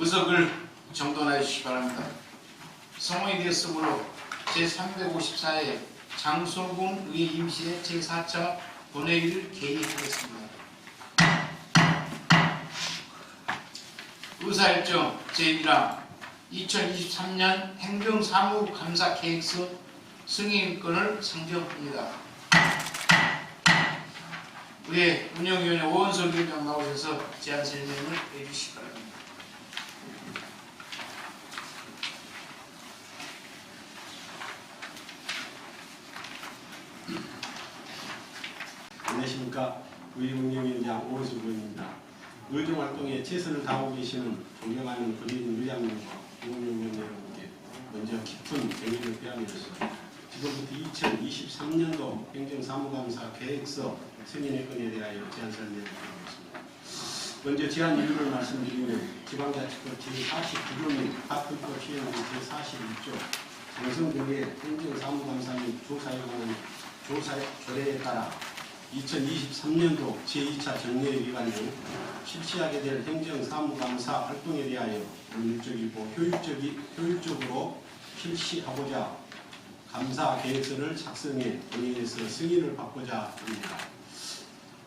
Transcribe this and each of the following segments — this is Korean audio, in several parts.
의석을 정돈해 주시기 바랍니다. 성호에 대해서으로 제354회 장소군 의회 임시회 제4차 본회의를 개의하겠습니다. 의사일정 제1항 2023년 행정사무감사 계획서 승인권을 상정합니다. 우리 운영위원회 오원석 위원장 나오셔서 제안 설명을 해주시기 바랍니다. 안녕하십니까 의원위원장 오은수 의원입니다. 의정활동에 최선을 다하고 계시는 존경하는 권익인 의장님과 의원위원 여러분께 먼저 깊은 경의를 표하면서 지금부터 2023년도 행정사무감사 계획서 승인의 건에 대하여 제안 설명을 드리겠습니다. 먼저 제안 이유를 말씀드리면 지방자치법 제49조 및 파트법 시행 제41조 장성국의 행정사무감사 및 조사에 관한 조사 조례에 따라 2023년도 제2차 정례 기간 중 실시하게 될 행정사무감사 활동에 대하여 효율적이고 효율적이, 효율적으로 실시하고자 감사 계획서를 작성해 본회의에서 승인을 받고자 합니다.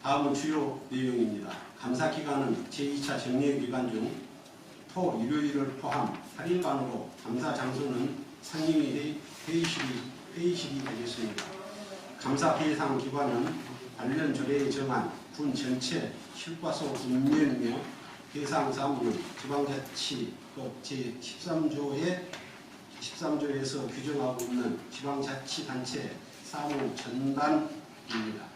다음은 주요 내용입니다. 감사 기간은 제2차 정례 기간 중 토, 일요일을 포함 8일간으로 감사 장소는 상임위 회의- 회의실이, 회의실이 되겠습니다. 감사 대상 기관은 관련 조례에 정한 군 전체 실과소 군면이며 대상 사무는 지방자치법 제13조에 13조에서 규정하고 있는 지방자치단체 사무 전반입니다.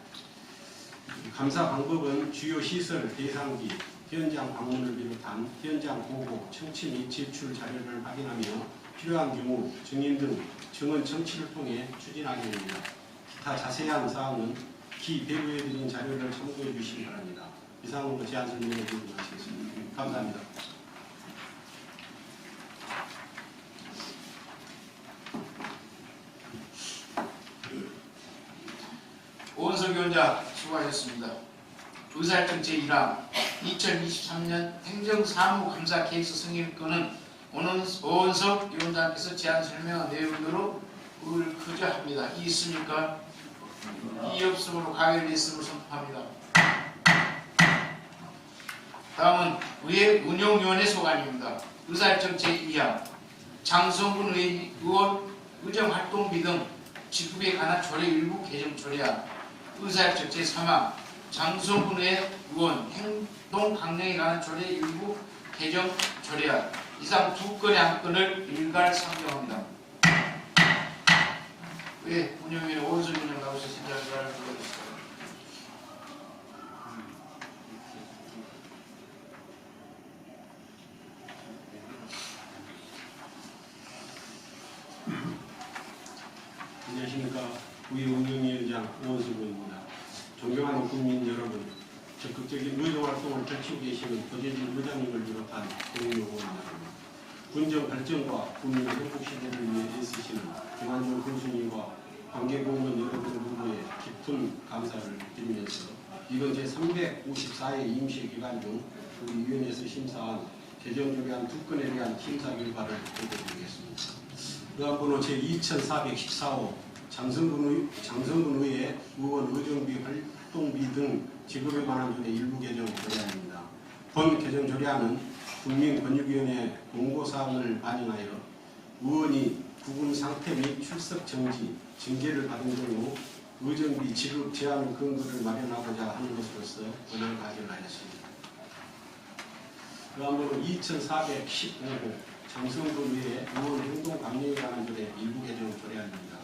감사 방법은 주요 시설 대상기, 현장 방문을 비롯한 현장 보고, 청취 및 제출 자료를 확인하며 필요한 경우 증인 등 증언 청취를 통해 추진하게 됩니다. 기타 자세한 사항은 기 배부해드린 자료를 참고해 주시기 바랍니다. 이상으로 제안 설명을 드리고 마치겠습니다. 감사합니다. 오은석 위원장 수고하셨습니다. 의사일정 제1항 2023년 행정사무감사 계획서 승인권은 오은석 위원장께서 제안 설명한 내용대로 의결합니다. 이 있습니까? 이 없으므로 가결이 있음을 선포합니다. 다음은 의회 운영위원회 소관입니다. 의사일정 제2항 장성군 의- 의원 의정활동비 등 직급에 관한 조례 일부 개정 조례안 의사일정 제3항 장성군의 의원 행동 강령에 관한 조례 일부 개정 조례안 이상 두 건의 한 건을 일괄 상정합니다. 위원장 나오셔서 진행을 불러주시죠. 안녕하십니까. 의원위원장 오원수입니다. 존경하는 국민 여러분, 적극적인 의정활동을 펼치고 계시는 도재진 부장님을 비롯한 공무원 여러분, 군정 발전과 국민 행복 시대를 위해 애쓰시는 김한종 군수님과 관계공무원 여러분 모두에 깊은 감사를 드리면서 이번 제354회 임시 기간 중 우리 위원회에서 심사한 개정조례안 두 건에 대한 심사 결과를 보고드리겠습니다. 의안번호 제2414호 장성군, 의, 장성군 의회 의원 의정비 활동비 등 지급에 관한 조례 일부 개정 조례안입니다. 본 개정 조례안은 국민권익위원회 공고사항을 반영하여 의원이 구금 상태 및 출석 정지, 징계를 받은 경우 의정비 지급 제한 근거를 마련하고자 하는 것으로서 권한을 가져하였습니다. 의안번호 2415호 장성군 의회 의원 행동 강령에 관한 조례 일부 개정 조례안입니다.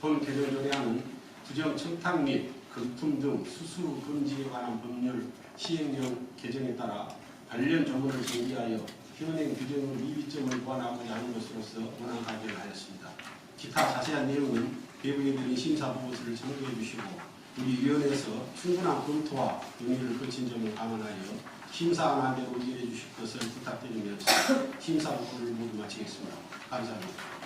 본 개정 조례안은 부정 청탁 및 금품 등 수수 금지에 관한 법률 시행령 개정에 따라 관련 조문을 정비하여 현행 규정의 미비점을 보완하고자 하는 것으로서 원안 가결을 하였습니다. 기타 자세한 내용은 배부해드린 심사 보고서를 참고해 주시고 우리 위원회에서 충분한 검토와 논의를 거친 점을 감안하여 심사안하대로 의결해 주실 것을 부탁드리면서 심사 보고를 모두 마치겠습니다. 감사합니다.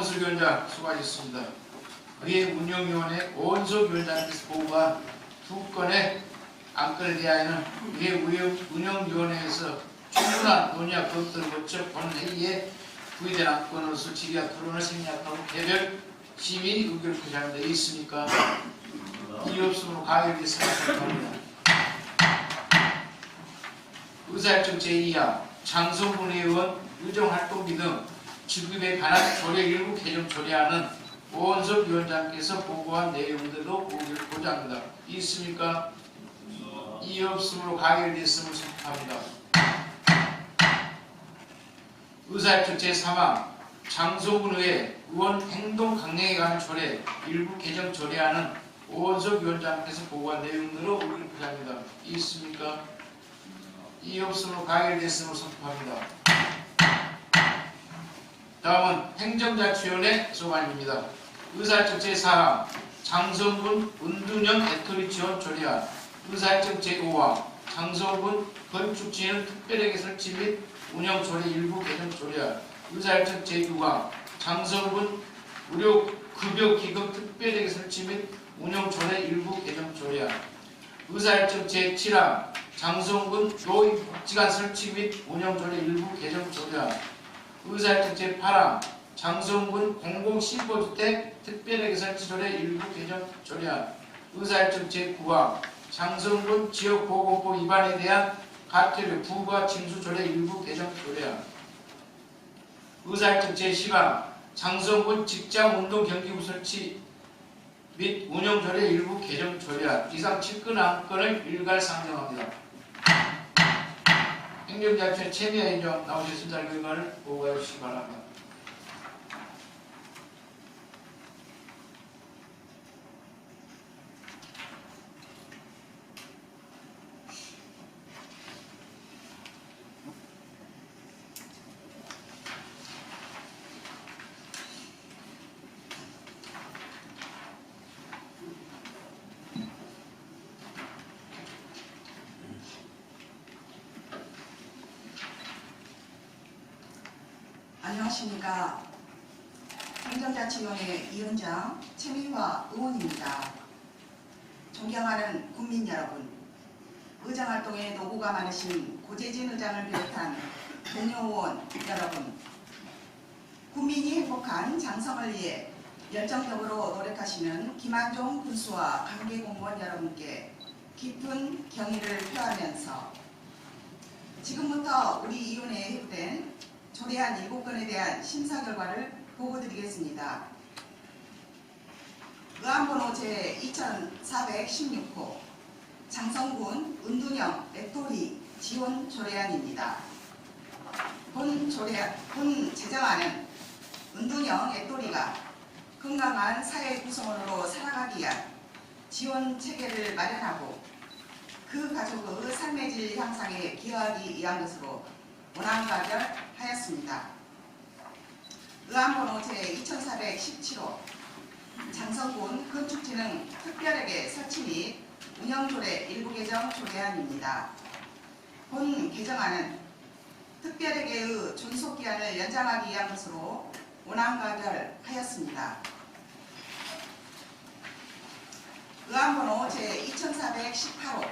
위원장 수고하셨습니다. 의회 운영위원회 원석 위원장께서 보고한 두 건의 안건에 대하여는 운영- 운영위원회에서 충분한 논의와 검토를 거쳐 본회의에 부의된 안건으로서 질의와 토론을 생략하고 개별 시민이 의견을 표시하는 데 있습니까? 이 없으므로 가결이 생각합니다. 의사일정 제2야 장성분 의원 의정활동비 등 지급에 관한 조례 일부 개정 조례안은 오원석 위원장께서 보고한 내용들도 보기를 보자합니다. 있습니까? 이 없으므로 가결됐음을 선포합니다. 의사일정 제3화 장소분 의회 의원 행동 강령에 관한 조례 일부 개정 조례안은 오원석 위원장께서 보고한 내용으로 의견을 표시합니다. 있습니까? 이 없으므로 가결됐음을 선포합니다. 다음은 행정자치위원회 소관입니다. 의사일정 제4항 장성군 은둔형 애터리 지원 조례안 의사일정 제5항 장성군 건축지연 특별회계 설치 및 운영 조례 일부 개정 조례안 의사일정 제6항 장성군 의료 급여 기금 특별회계 설치 및 운영 조례 일부 개정 조례안 의사일정 제7항 장성군 노인복지관 설치 및 운영 조례 일부 개정 조례안 의사일정 제8항 장성군 공공실거주택 특별회계 설치 조례 일부 개정 조례안 의사일정 제9항 장성군 지역보건법 위반에 대한 가태료 부과 징수 조례 일부 개정 조례안 의사일정 제10항 장성군 직장운동 경기부 설치 및 운영 조례 일부 개정 조례안 이상 7건 안건을 일괄 상정합니다. 행정자치회 최미아위원 나오셨습니다. 결과를 보고해 주시기 바랍니다. 안녕하십니까. 행정자치위원회 위원장 최미화 의원입니다. 존경하는 국민 여러분, 의정활동에 노고가 많으신 고재진 의장을 비롯한 동료 의원 여러분, 국민이 행복한 장성을 위해 열정적으로 노력하시는 김한종 군수와 관계 공무원 여러분께 깊은 경의를 표하면서 지금부터 우리 위원회에 회부된 조례안 7건에 대한 심사 결과를 보고드리겠습니다. 의안번호 제2416호 장성군 은둔형 애토리 지원 조례안입니다. 본 조례안, 본 제정안은 은둔형 애토리가 건강한 사회 구성원으로 살아가기 위한 지원 체계를 마련하고 그 가족의 삶의 질 향상에 기여하기 위한 것으로 원안 가결하였습니다. 의안번호 제2417호 장성군 건축지능 특별하게 설치 및 운영조례 일부 개정 조례안입니다. 본 개정안은 특별회계의 존속기한을 연장하기 위한 것으로 원안 가결하였습니다. 의안번호 제2418호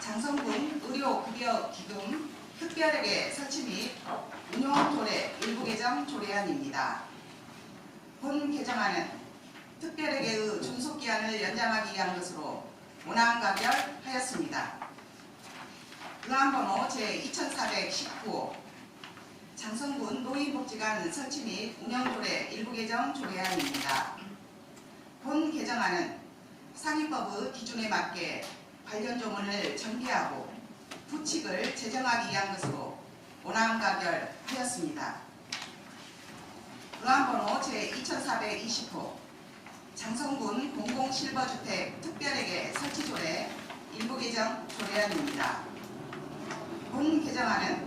장성군 의료급여기금 특별하게 설치 및 운용 조례 일부 개정 조례안입니다. 본 개정안은 특별회계의 존속기한을 연장하기 위한 것으로 원안 가결하였습니다. 의안번호 제2419호 장성군 노인복지관 설치 및 운영조례 일부 개정 조례안입니다. 본 개정안은 상위법의 기준에 맞게 관련 조문을 정비하고 부칙을 제정하기 위한 것으로 원안 가결하였습니다. 의안번호 제2420호 장성군 공공실버주택 특별회계 설치조례 일부 개정 조례안입니다. 본 개정안은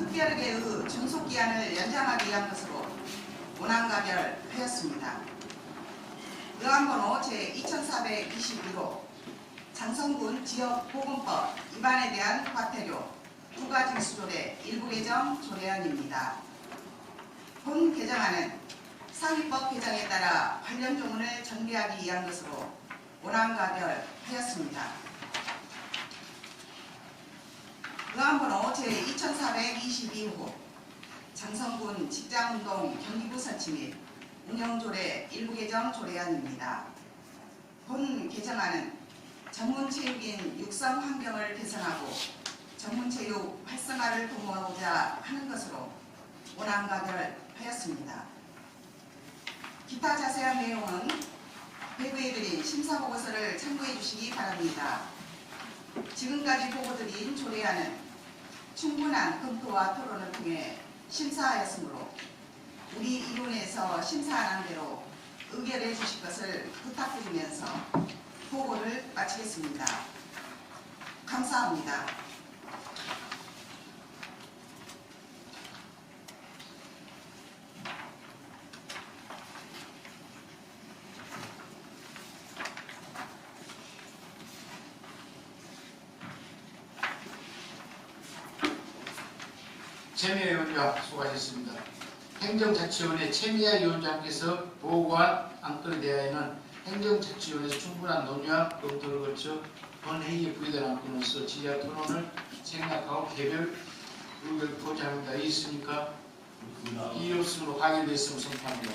특별회계의 존속기한을 연장하기 위한 것으로 원안 가결하였습니다. 의안번호 제2421호 장성군 지역보건법 위반에 대한 과태료 부가징수 조례 일부 개정 조례안입니다. 본 개정안은 상위법 개정에 따라 관련 조문을 전개하기 위한 것으로 원안가결하였습니다. 의안번호 제2422호 장성군 직장운동 경기부 설치 및 운영조례 일부 개정 조례안입니다. 본 개정안은 전문체육인 육성 환경을 개선하고 전문체육 활성화를 도모하고자 하는 것으로 원안가결하였습니다. 기타 자세한 내용은 배부해 드린 심사보고서를 참고해 주시기 바랍니다. 지금까지 보고드린 조례안은 충분한 검토와 토론을 통해 심사하였으므로 우리 이론에서 심사한 대로 의결해 주실 것을 부탁드리면서 보고를 마치겠습니다. 감사합니다. 최미애 위원장 수고하셨습니다. 행정자치위원회 최미애 위원장께서 보고한 안건에 대하여는 행정자치위원회에서 충분한 논의와 검토를 거쳐 본 회의에 부의된 안건으로서 지하 토론을 생각하고 개별 의견을 포기합니다. 이 있습니까? 이 없으므로 가결됐으면 선포합니다.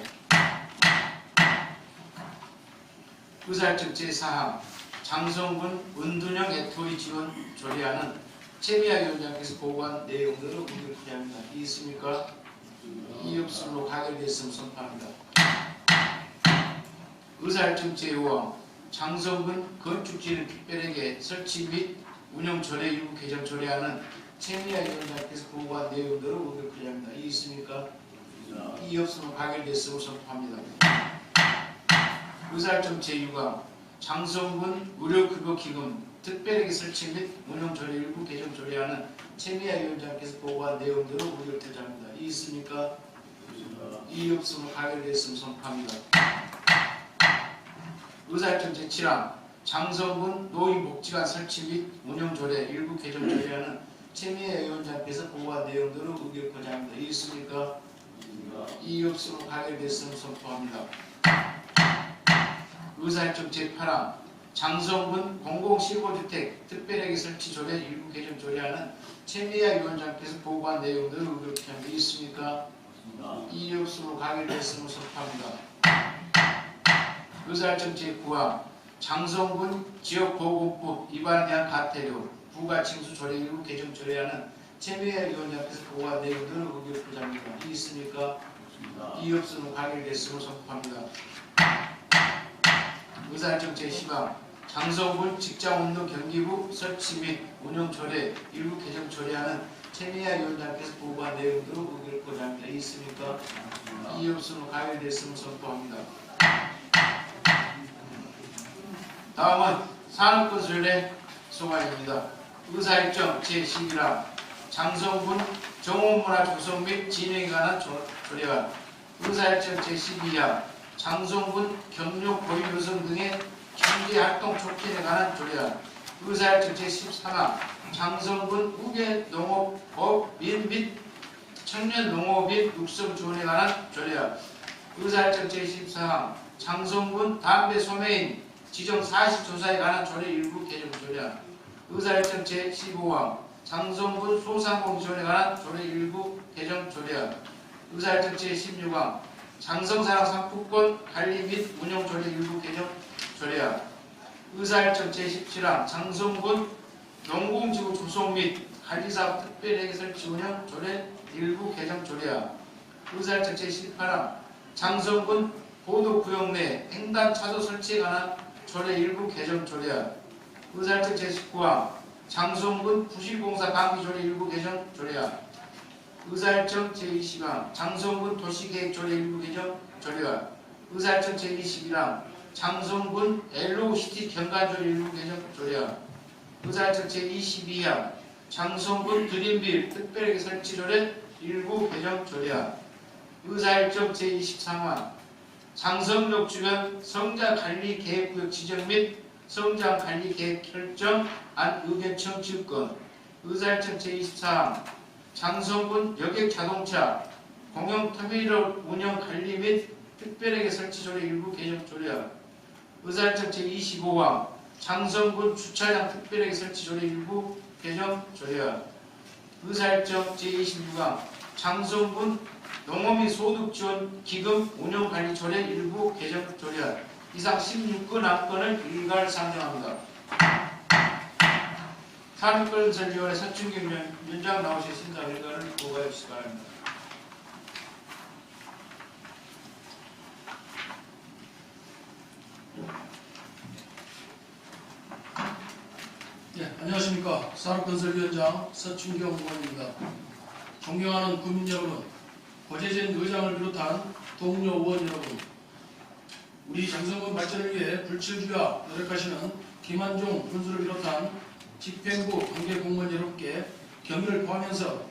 의사일정 제4항 장성군 은둔형 애토리 지원 조례안은 최미아 위원장께서 보고한 내용들을 의견 부여합니다. 이 있습니까? 이 없으므로 가결됐으면 선포합니다. 의사일정 제5항 장성군 건축지를 특별하게 설치 및 운영 조례 일부 개정 조례안은 최미아 위원장께서 보고한 내용들을 의견 부여합니다. 이 있습니까? 이 없으면 가결됐음을 선포합니다. 의사일정 제6항 장성군 의료급여기금 특별하게 설치 및 운영조례 일부 개정 조례안은 최미아 위원장께서 보고한 내용대로 의결 대자합니다. 이 있습니까? 이 없으면 가결됐으면 선포합니다. 의사일정 제7항 장성군 노인복지관 설치 및 운영조례 일부 개정 조례안은 최미아 위원장께서 보고한 내용대로 의결 거자합니다. 이 있습니까? 이 없으면 가결됐으면 선포합니다. 의사일정 제8항 장성군 공공실거주택 특별하게 설치 조례 일부 개정 조례안은 최미아 위원장께서 보고한 내용들을 의결한 데 있습니까? 이 없으로 가결 됐음을 선포합니다. 의사일정 제9항 장성군 지역보건법 위반에 대한 가태료 부가징수 조례 일부 개정 조례안은 최미아 위원장께서 보고한 내용들을 의결하자입니다. 이 있습니까? 이 없으로 가결 됐음을 선포합니다. 의사일정 제10항 장성군 직장운동 경기부 설치 및 운영 조례 일부 개정 조례안은 최미아 위원장께서 보고한 내용들을 의결하고자 합니다. 이 있습니까? 이 없으면 가결됐음을 선포합니다. 다음은 산업건설의 소관입니다. 의사일정 제11항 장성군 정원문화 조성 및 진행에 관한 조- 조례안 의사일정 제12항 장성군 경력 고유 요성 등의 경제활동 촉진에 관한 조례안 의사일정 제13항 장성군 후계 농업법 및 청년 농업 및 육성 지원에 관한 조례안 의사일정 제14항 장성군 담배 소매인 지정 사실 조사에 관한 조례 일부 개정 조례안 의사일정 제15항 장성군 소상공 지원에 관한 조례 일부 개정 조례안 의사일정 제16항 장성사랑 상품권 관리 및 운영 조례 일부 개정 조례안 의사일정 제17항 장성군 농공지구 조성 및 관리사업 특별회계 설치 운영 조례 일부 개정 조례안 의사일정 제18항 장성군 보도구역 내 횡단 차도 설치에 관한 조례 일부 개정 조례안 의사일정 제19항 장성군 부실공사 방기 조례 일부 개정 조례안 의사일정 제20항 장성군 도시계획 조례 일부 개정 조례안 의사일정 제21항 장성군 엘로시티 경관조례 일부 개정 조례안 의사일정 제22항 장성군 드림빌 특별하게 설치 조례 일부 개정 조례안 의사일정 제23항 장성역 주변 성장관리 계획구역 지정 및 성장관리 계획 결정 안 의견 청취권 의사일정 제24항 장성군 여객 자동차 공영 터미널 운영 관리 및 특별하게 설치 조례 일부 개정 조례안 의사일정 제25항 장성군 주차장 특별하게 설치 조례 일부 개정 조례안 의사일정 제26항 장성군 농어민 소득 지원 기금 운영 관리 조례 일부 개정 조례안 이상 16건 안건을 일괄 상정합니다. 산업건설위원회 서충경 위- 위원장 나오실 심사 결과를 보고해 주시기 바랍니다. 예, 안녕하십니까. 산업건설위원장 서춘경 의원입니다. 존경하는 국민 여러분, 고재진 의장을 비롯한 동료 의원 여러분, 우리 장성군 발전을 위해 불철주야 노력하시는 김한종 군수를 비롯한 집행부 관계 공무원 여러분께 격려를 포함해서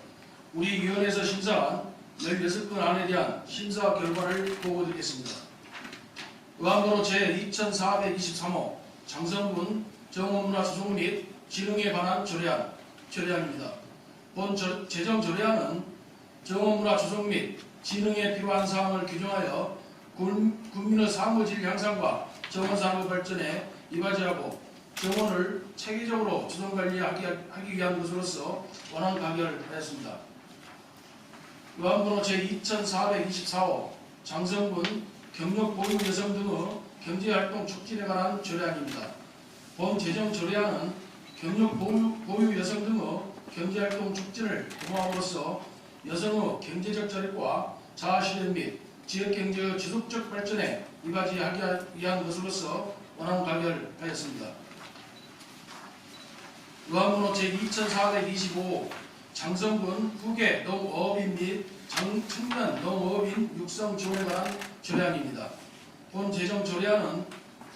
우리 위원회에서 심사한 16건 안에 대한 심사 결과를 보고드리겠습니다. 의안번호 제2423호 장성군 정원문화 수송 및 진흥에 관한 조례안, 조례안입니다. 본 저- 제정 조례안은 정원문화 조성 및 진흥에 필요한 사항을 규정하여 군, 국민의 사무질 향상과 정원산업 발전에 이바지하고 정원을 체계적으로 주동관리하기 하기 위한 것으로서 원안 가결하였습니다. 의안번호 제2424호 장성군 경력 보유 여성 등의 경제활동 촉진에 관한 조례안입니다. 본 제정 조례안은 경력 보유, 보유 여성 등의 경제활동 촉진을 도모함으로써 여성의 경제적 자립과 자아실현 및 지역경제의 지속적 발전에 이바지하기 위한 것으로서 원안 가결하였습니다. 의안번호 제2425 장성군 후계 농어업인 및 장- 청년 농어업인 육성 지원에 관한 조례안입니다. 본 제정 조례안은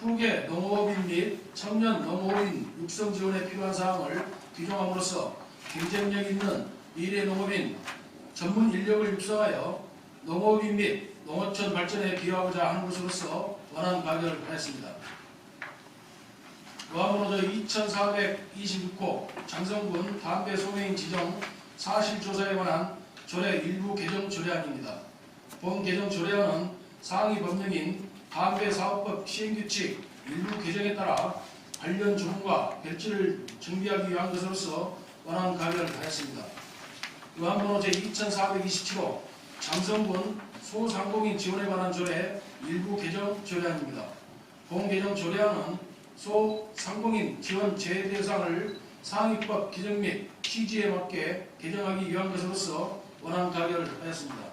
후계 농어업인 및 청년 농어업인 육성 지원에 필요한 사항을 규정함으로써 경쟁력 있는 미래 농업인 전문 인력을 육성하여 농업인 및 농어촌 발전에 기여하고자 하는 것으로서 원안 가결하였습니다. 의안번호 2426호 장성군 담배 소매인 지정 사실조사에 관한 조례 일부 개정 조례안입니다. 본 개정 조례안은 상위 법령인 담배 사업법 시행규칙 일부 개정에 따라 관련 조문과 별지를 정비하기 위한 것으로서 원안 가결하였습니다. 의안번호 제2427호 장성군 소상공인 지원에 관한 조례 일부 개정 조례안입니다. 본 개정 조례안은 소상공인 지원 제외 대상을 상위법 기정 및 취지에 맞게 개정하기 위한 것으로서 원안 가결하였습니다.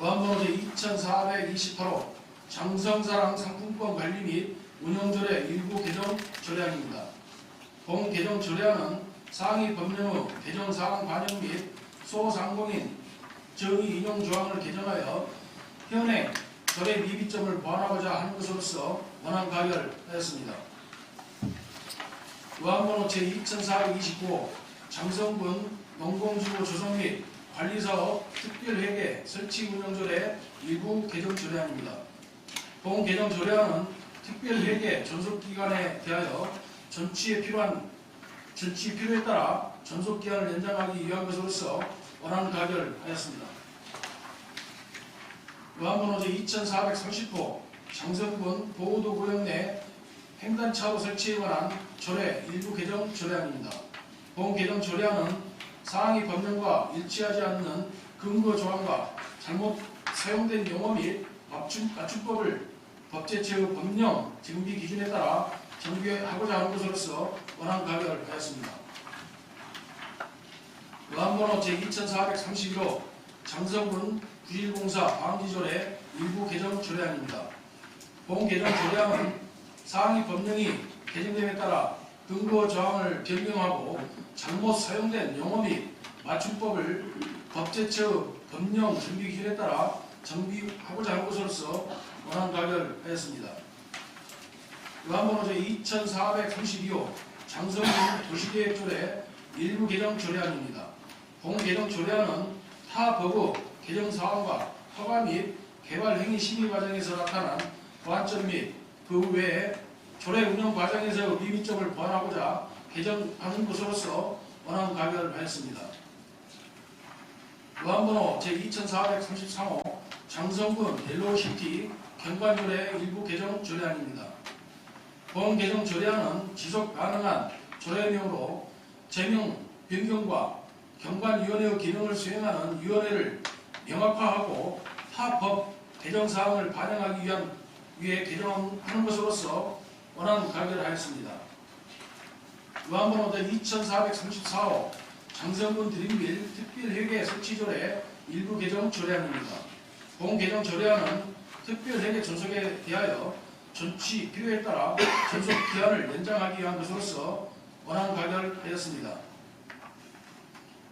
의안번호 제 2428호 장성사랑 상품권 관리 및 운영조례 일부 개정 조례안입니다. 본 개정 조례안은 상위 법령의 개정 사항 반영 및 소상공인 정의 인용 조항을 개정하여 현행 조례 미비점을 보완하고자 하는 것으로서 원안 가결하였습니다. 의안번호 제2429호 장성군 농공지구 조성 및 관리사업 특별회계 설치 운영조례 일부 개정 조례안입니다. 본 개정 조례안은 특별회계 전속기간에 대하여 전치에 필요한 전치 필요에 따라 전속기간을 연장하기 위한 것으로서 원안 가결하였습니다. 의안번호 제 2430호 장성군 보호도 구역 내 횡단차로 설치에 관한 조례 일부 개정 조례안입니다. 본 개정 조례안은 상위 법령과 일치하지 않는 근거 조항과 잘못 사용된 용어 및 맞춤, 맞춤법을 법제처의 법령 정비 기준에 따라 정비하고자 하는 것으로서 원안 가결하였습니다. 의안번호 제2431호 장성군 부실공사 방지조례 일부 개정 조례안입니다. 본 개정 조례안은 상위 법령이 개정됨에 따라 근거 조항을 변경하고 잘못 사용된 용어 및 맞춤법을 법제처 법령 정비 기준에 따라 정비하고자 하는 것으로서 원안 가결하였습니다. 의안번호 제 2432호 장성군 도시계획조례 일부 개정 조례안입니다. 본 개정 조례안은 타 법의 개정 사항과 허가 및 개발 행위 심의 과정에서 나타난 보완점 및 그 외에 조례 운영 과정에서 미미점을 보완하고자 개정하는 것으로서 원안 가결하였습니다. 의안번호 제2433호 장성군 옐로우시티 경관조례 일부 개정 조례안입니다. 본 개정 조례안은 지속 가능한 조례명으로 제명 변경과 경관위원회의 기능을 수행하는 위원회를 명확화하고 타법 개정 사항을 반영하기 위한 위해 개정하는 것으로서 원안 가결하였습니다. 의안번호 2434호 장성군 드림빌 특별회계 설치조례 일부 개정 조례안입니다. 본 개정 조례안은 특별회계 존속에 대하여 전치 필요에 따라 존속 기한을 연장하기 위한 것으로서 원안 가결되었습니다.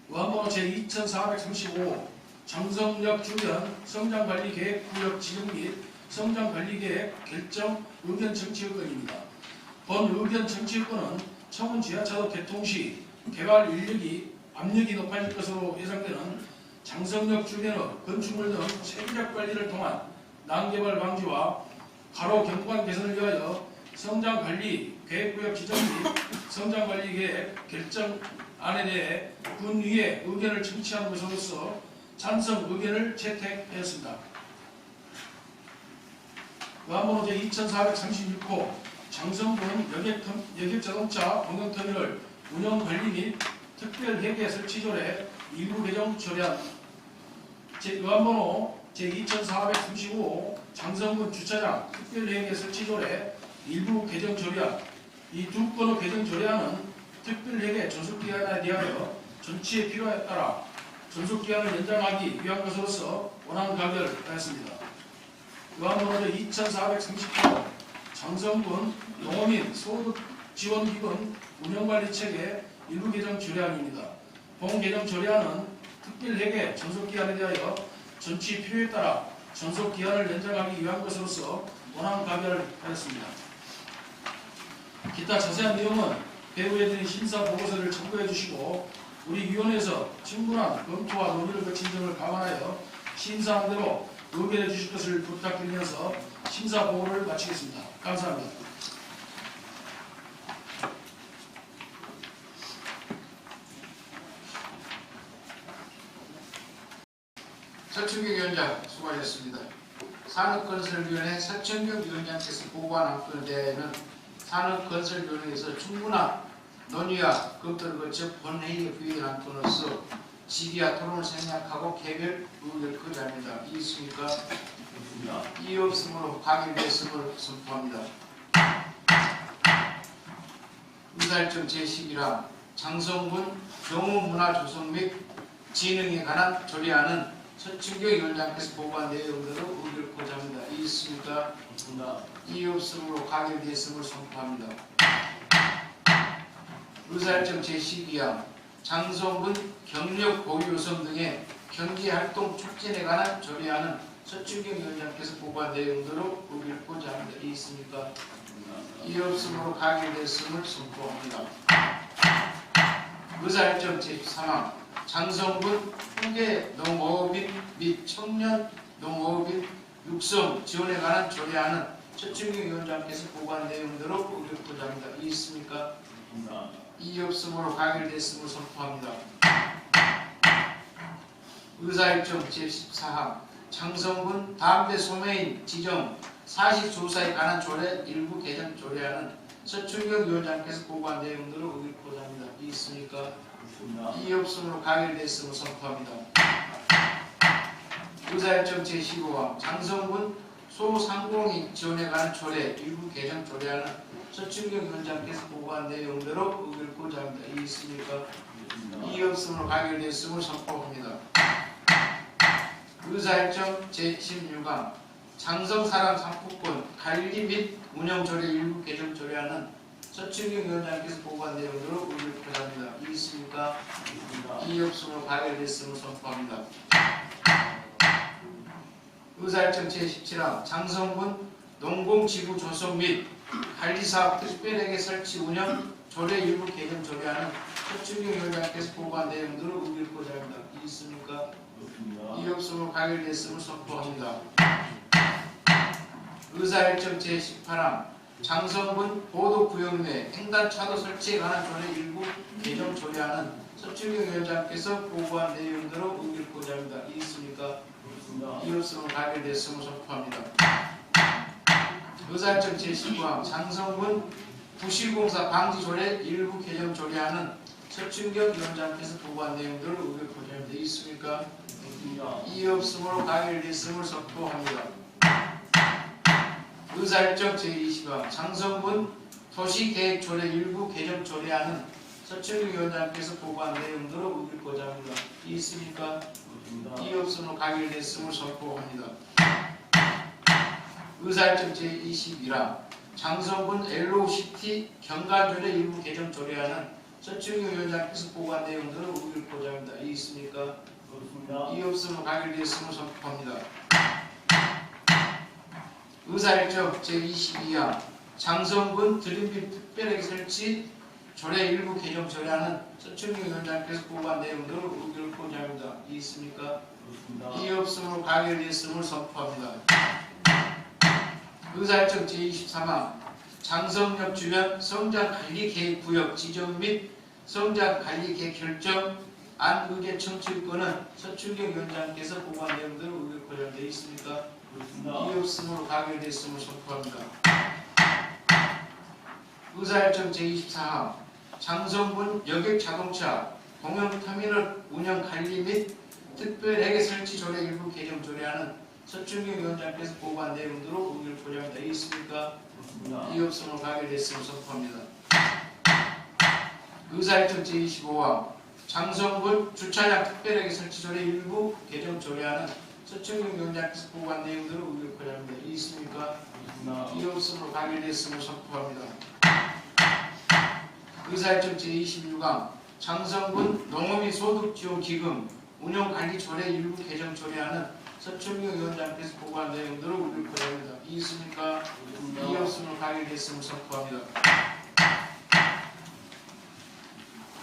의안번호 제2435 장성역 주변 성장관리계획구역 지정 및 성장관리계획 결정 의견 정치여건입니다. 본 의견 정치여건은 청원 지하차도 개통 시 개발 인력이 압력이 높아질 것으로 예상되는 장성역 주변의 건축물 등 체계적 관리를 통한 난개발 방지와 가로 경관 개선을 위하여 성장관리 계획구역 지정 및 성장관리계획 결정안에 대해 군위의 의견을 청취하는 것으로서 찬성 의견을 채택하였습니다. 의안번호 제 2436호 장성군 여객, 여객자동차 공영터미널 운영관리 및 특별회계 설치조례 일부 개정 조례안 제 의안번호 제2435 장성군 주차장 특별회계 설치조례 일부 개정 조례안 이두 건의 개정 조례안은 특별회계 존속기간에 대하여 전치의 필요에 따라 존속기간을 연장하기 위한 것으로서 원안 가결하였습니다. 의안번호 2438 장성군 농어민 소득지원기금 운영관리체계 일부 개정 조례안입니다. 본 개정 조례안은 특별회계 전속기한에 대하여 전치 필요에 따라 전속기한을 연장하기 위한 것으로서 원안 가결하였습니다. 기타 자세한 내용은 배우에 드린 심사 보고서를 참고해 주시고 우리 위원회에서 충분한 검토와 논의를 거친 점을 감안하여 심사한 대로 의견해 주실 것을 부탁드리면서 심사 보고를 마치겠습니다. 감사합니다. 서충규 위원장 수고하셨습니다. 산업건설위원회 서충규 위원장께서 보고한 안건에 대해는 산업건설위원회에서 충분한 논의와 검토를 거쳐 본회의에 부의한 안건으로서 질의와 토론을 생략하고 개별 의견을 거부합니다. 이 있습니까? 이 없으므로 가결됐음을 선포합니다. 의사일정 제11화 장성군 경호문화조성 및 진흥에 관한 조례안은 서충교 위원장께서 보고한 내용대로 의결 고자 합니다. 이 있습니까? 이 없으므로 가결됐음을 선포합니다. 의사일정 제12화 장성군 경력 보유 요성 등의 경제활동 촉진에 관한 조례안은 서충경 위원장께서 보고한 내용대로 의결고자 합니다. 이 있습니까? 이 없으므로 가결됐음을 선포합니다. 의사일정 제13항 장성군 후계 농어업인 및 청년 농어업인 육성 지원에 관한 조례안은 최충경 위원장께서 보고한 내용대로 의결고자 합니다. 이 있습니까? 이 없으므로 가결됐음을 선포합니다. 의사일정 제14항 장성군 담배 소매인 지정 사실조사에 관한 조례 일부 개정 조례안은 서충경 위원장께서 보고한 내용대로 의결고자 합니다. 이 있습니까? 이 없으므로 가결됐음을 선포합니다. 의사일정 제15화 장성군 소상공인 지원에 관한 조례 일부 개정 조례안은 서충경 위원장께서 보고한 내용대로 의결 고자 합니다. 이 있습니까? 이 없으므로 가결됐음을 선포합니다. 의사일정 제16강 장성사랑 상품권 관리 및 운영 조례 일부 개정 조례안은 서충경 위원장께서 보고한 내용대로 의결 고자 합니다. 이 있습니까? 이 없으므로 가결됐음을 선포합니다. 의사일정 제17항 장성군 농공지구 조성 및 관리사업 특별회계 설치 운영 조례 일부 개정 조례안은 서충경 위원장께서 보고한 내용대로 의결고자 합니다. 이 있습니까? 이 없으므로 가결됐음을 선포합니다. 의사일정 제18항 장성군 보도구역 내 횡단차도 설치에 관한 조례 일부 개정 조례안은 서출경 위원장께서 보고한 내용대로 의결고자 합니다. 이 있습니까? 이 없으면 가결됐음을 선포합니다. 의사일정 제19항 장성군 부실공사 방지 조례 일부 개정 조례안은 서춘경 위원장께서 보고한 내용대로 의결고자 합니다. 이 있습니까? 이 없음으로 가결됐음을 선포합니다. 의사일정 제20항 장성군 도시계획 조례 일부 개정 조례안은 서춘경 위원장께서 보고한 내용대로 의결고자 합니다. 이 있습니까? 이 없음으로 가결됐음을 선포합니다. 의사일정 제21항 장성군 엘로시티 경관조례 일부 개정 조례안은 서춘경 위원장께서 보고한 내용대로 의결고자 합니다. 이 있습니까? 이 없음으로 가결됐음을 선포합니다. 의사일정 제22항 장성군 드림빌 특별하게 설치 조례 일부 개정 조례안은 서춘경 위원장께서 보고한 내용대로 의결고자 합니다. 이 있습니까? 이 없음으로 가결됐음을 선포합니다. 의사일정 제23항 장성역 주변 성장관리계획 구역 지정 및 성장관리계획 결정 안 의견 청취권은 서춘경 위원장께서 보고한 내용대로 의결고자 되어 있습니까? 이 없음으로 가결됐음을 선포합니다. 의사일정 제24항 장성군 여객 자동차 공영터미널 운영 관리 및 특별회계 설치 조례 일부 개정 조례안은 서춘경 위원장께서 보고한 내용대로 합니다. 이 있습니까? 이 없음으로 가결됐음을 선포합니다. 의사일정 제25항 장성군 주차장 특별하게 설치 조례 일부 개정 조례안은 서청경 위원장께서 보고한 내용대로 합니다. 이 있습니까? 이 없음으로 가결됐음을 선포합니다. 의사일정 제26항 장성군 농어민 소득지원기금 운영관리 조례 일부 개정 조례안은 서청경 위원장께서 보고한 내용대로 의결고자 합니다. 이 있습니까? 이 없음으로 가결됐음을 선포합니다.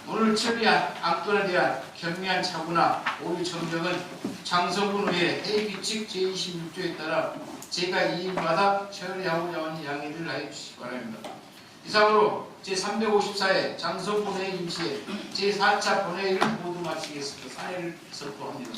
오늘 처리한 안건에 대한 경미한 차구나 오류 정정은 장성군 의회 회의규칙 제26조에 따라 제가 이인마다 처리하고자 하니 양해를 하여 주시기 바랍니다. 이상으로 제354회 장성군 회의 임시회 제4차 본회의를 모두 마치겠습니다. 사회를 선포합니다.